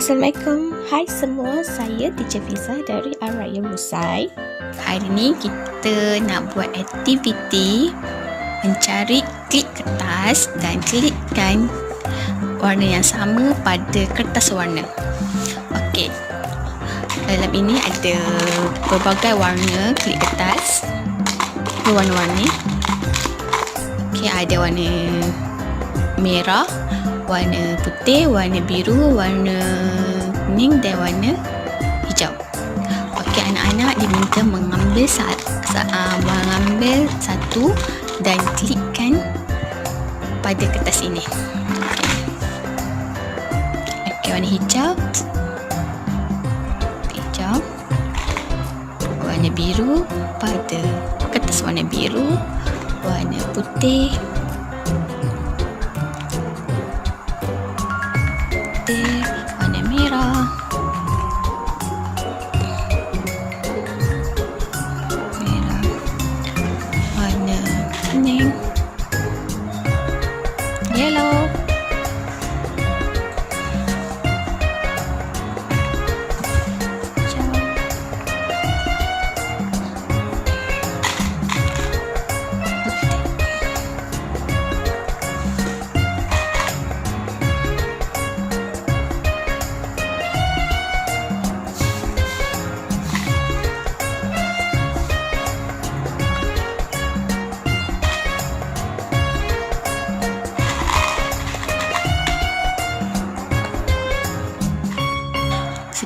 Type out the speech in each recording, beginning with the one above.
Assalamualaikum. Hai semua, saya Teacher Fiza dari Araya Musai. Hari ni kita nak buat aktiviti mencari klik kertas dan klikkan warna yang sama pada kertas warna. Okey. Dalam ini ada pelbagai warna klik kertas. Berwarna-warni. Okey, ada warna merah, warna putih, warna biru, warna kuning dan warna hijau. Okey, anak-anak diminta mengambil uh, mengambil satu dan klikkan pada kertas ini. Okey, warna hijau. Hijau. Warna biru pada kertas warna biru. Warna putih,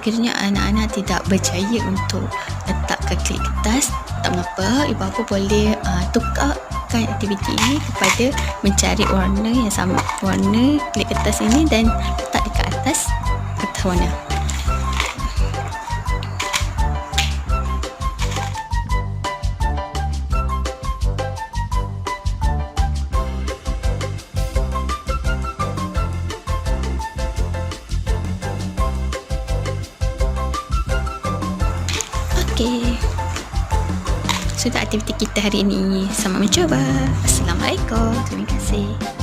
sekiranya anak-anak tidak berjaya untuk letakkan klik kertas tak mengapa ibu bapa boleh uh, tukarkan aktiviti ini kepada mencari warna yang sama warna klik kertas ini dan letak dekat atas kertas warna Okey. Sudah aktiviti kita hari ini. Selamat mencuba. Assalamualaikum. Terima kasih.